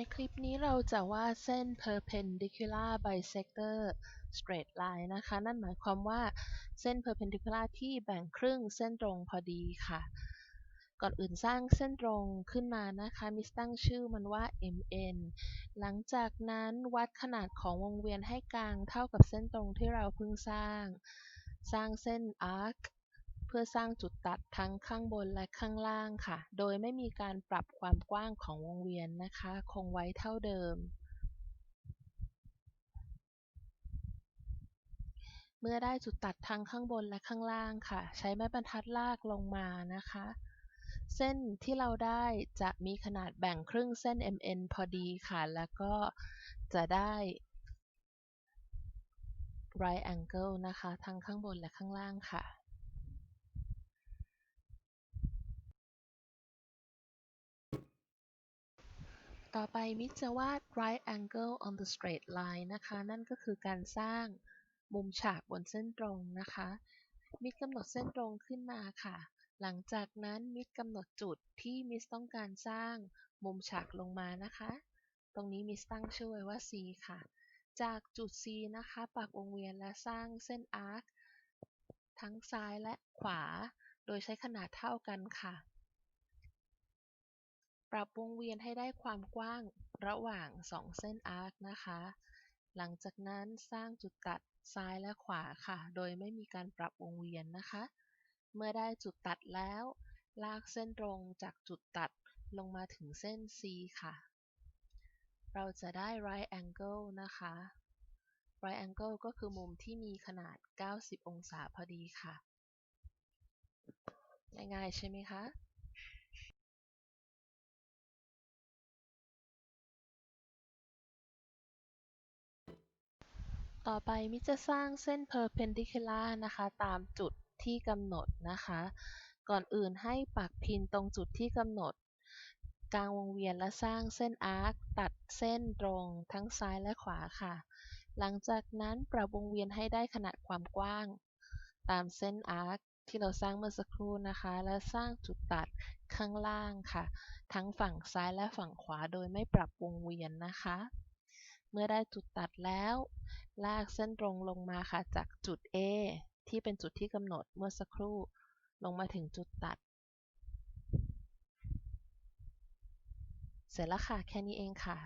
ในคลิปนี้เราจะวาดเส้น perpendicular bisector straight line นะคะ นั่นหมายความว่าเส้น perpendicular ที่แบ่งครึ่งเส้นตรงพอดีค่ะ ก่อนอื่นสร้างเส้นตรงขึ้นมานะคะ มิสตั้งชื่อมันว่า mn หลังจากนั้นวัดขนาดของวงเวียนให้กลางเท่ากับเส้นตรงที่เราเพิ่งสร้าง สร้างเส้น arc เพื่อสร้างจุดตัดทั้งข้างบนและข้างล่างค่ะ โดยไม่มีการปรับความกว้างของวงเวียนนะคะ คงไว้เท่าเดิม เมื่อได้จุดตัดทั้งข้างบนและข้างล่างค่ะ ใช้ไม้บรรทัดลากลงมานะคะ เส้นที่เราได้จะมีขนาดแบ่งครึ่งเส้น MN พอดีค่ะ แล้วก็จะได้ right angle นะคะ ทั้งข้างบนและข้างล่างค่ะ ต่อไปมิกจะวาด right angle on the straight line นะคะ นั่นก็คือการสร้างมุมฉากบนเส้นตรงนะคะ มิกกำหนดเส้นตรงขึ้นมาค่ะ หลังจากนั้นมิกกำหนดจุดที่มิสต้องการสร้างมุมฉากลงมานะคะ ตรงนี้มิสตั้งชื่อไว้ว่า C ค่ะ จากจุด C นะคะปักวงเวียนและสร้างเส้นอาร์คทั้งซ้ายและขวา โดยใช้ขนาดเท่ากันค่ะ ปรับวงเวียนให้ได้ความกว้างระหว่าง 2 เส้นอาร์คนะคะ หลังจากนั้นสร้างจุดตัดซ้ายและขวาค่ะ โดยไม่มีการปรับวงเวียนนะคะ เมื่อได้จุดตัดแล้ว ลากเส้นตรงจากจุดตัดลงมาถึงเส้น C ค่ะ เราจะได้ right angle นะคะ right angle ก็คือมุมที่มีขนาด 90 องศาพอดีค่ะ ง่ายๆใช่ไหมคะ ต่อไปมิจะสร้างเส้น perpendicular นะคะ ตามจุดที่กำหนดนะคะ ก่อนอื่นให้ปักพินตรงจุดที่กำหนด กลางวงเวียนและสร้างเส้นอาร์คตัดเส้นตรงทั้งซ้ายและขวาค่ะ หลังจากนั้นปรับวงเวียนให้ได้ขนาดความกว้าง ตามเส้นอาร์คที่เราสร้างเมื่อสักครู่นะคะ และสร้างจุดตัดข้างล่างค่ะ ทั้งฝั่งซ้ายและฝั่งขวาโดยไม่ปรับวงเวียนนะคะ เมื่อได้จุดตัดแล้ว ลากเส้นตรงลงมาค่ะจากจุด A ที่เป็นจุดที่กำหนดเมื่อสักครู่ลงมาถึงจุดตัด เสร็จแล้วค่ะ แค่นี้เองค่ะ